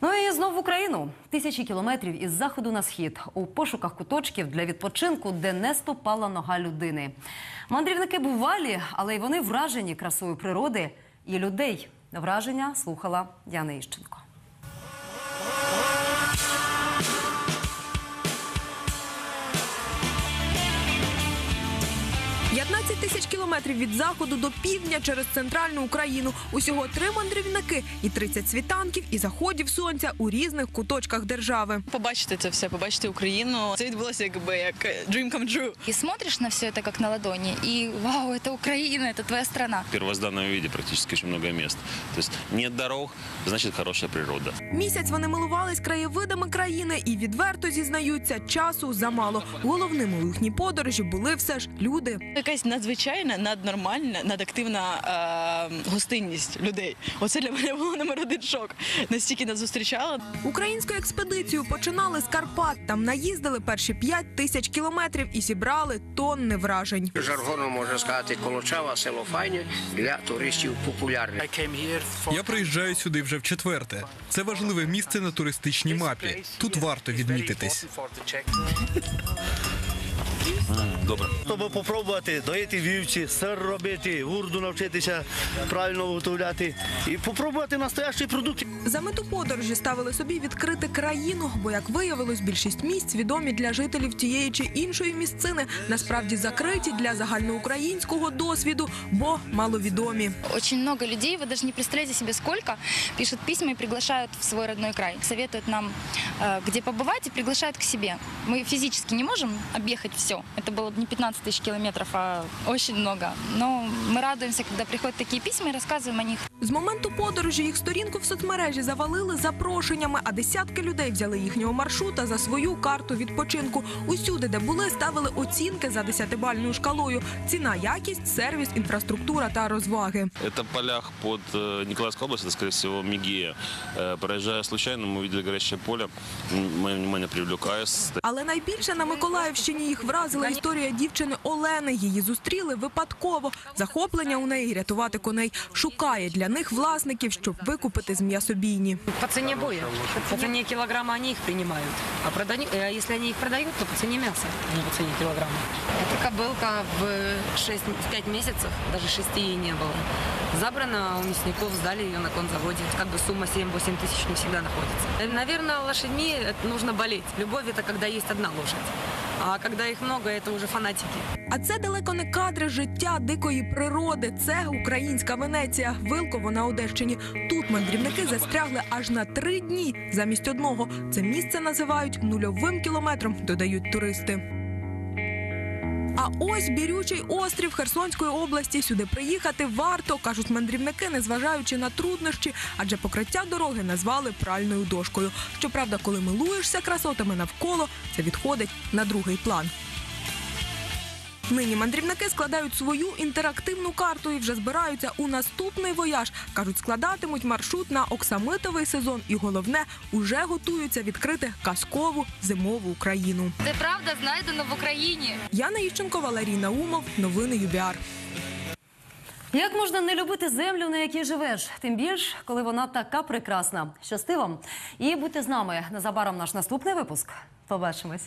Ну і знов в Україну. Тисячі кілометрів із заходу на схід у пошуках куточків для відпочинку, де не ступала нога людини. Мандрівники бувалі, але й вони вражені красою природи і людей. Враження слухала Яна Іщенко. 15 тисяч кілометрів від заходу до півдня через центральну Україну. Усього три мандрівники і 30 світанків і заходів сонця у різних куточках держави. Побачити це все, побачити Україну. Це відбулося якби як dream come true. И смотришь на все это как на ладони, и вау, это Украина, это твоя страна. В первозданном виде практически очень много мест. То есть нет дорог, значит хорошая природа. Місяць вони милувались краєвидами країни і відверто зізнаються, часу замало. Головними у їхній подорожі були все ж люди. Якась надзвичайна, наднормальна, надактивна е, гостинність людей. Оце для мене було номер один шок. Настільки нас зустрічали. Українську експедицію починали з Карпат. Там наїздили перші 5 тисяч кілометрів і зібрали тонни вражень. Жаргоном можна сказати, Колочава, село Файне для туристів популярне. Я приїжджаю сюди вже в четверте. Це важливе місце на туристичній мапі. Тут варто відмітитись. Щоб попробувати доїти вівці, сир робити, гурду навчитися правильно виготовляти і попробувати настоящий продукт. За мету подорожі ставили собі відкрити країну, бо, як виявилось, більшість місць відомі для жителів тієї чи іншої місцини, насправді закриті для загальноукраїнського досвіду, бо маловідомі. Очень много людей, вы даже не представляете себе сколько, пишут письма и приглашают в свой родной край. Советуют нам, э, где побывать и приглашают к себе. Мы физически не можем объехать все. Это было бы не 15 тысяч километров, а очень много. Но мы радуемся, когда приходят такие письма и рассказываем о них. З моменту подорожі їх сторінку в соцмережі завалили запрошеннями, а десятки людей взяли їхнього маршрута за свою карту відпочинку. Усюди, де були, ставили оцінки за десятибальною шкалою: ціна, якість, сервіс, інфраструктура та розваги. Это в полях под э, Николаевской областью, это, скорее всего, Мигея. Э, Проезжая случайно, мы увидели горящее поле. М, Мое внимание привлек АЭС. Але найбільше на Миколаївщині їх вразила історія дівчини Олени. Її зустріли випадково. Захоплення у неї рятувати коней шукає для них власників, щоб викупити з м'ясобійні. По цене боя. По цене килограмма они их принимают. А продани- э, если они их продают, то по цене мяса, а не по цене килограмма. Эта кобылка в 6-5 месяцев, даже 6 ей не было. Забрана у мясников, сдали ее на конзаводе. Как бы сумма 7-8 тысяч не всегда находится. Наверное, лошадьми это нужно болеть. Любовь это когда есть одна лошадь. А когда їх много, это уже фанатики. А це далеко не кадри життя дикої природи. Це українська Венеція, Вилково на Одещині. Тут мандрівники застрягли аж на три дні замість одного. Це місце називають нульовим кілометром, додають туристи. А ось бірючий острів Херсонської області. Сюди приїхати варто, кажуть мандрівники, незважаючи на труднощі, адже покриття дороги назвали пральною дошкою. Щоправда, коли милуєшся красотами навколо, це відходить на другий план. Нині мандрівники складають свою інтерактивну карту і вже збираються у наступний вояж. кажуть, складатимуть маршрут на оксамитовий сезон, і головне, уже готуються відкрити казкову зимову Україну. Це правда знайдено в Україні. Яна Ющенко, Валерій Наумов, новини ЮБІАР. Як можна не любити землю, на якій живеш? Тим більш, коли вона така прекрасна. Щасти вам і будьте з нами. Незабаром наш наступний випуск. Побачимось.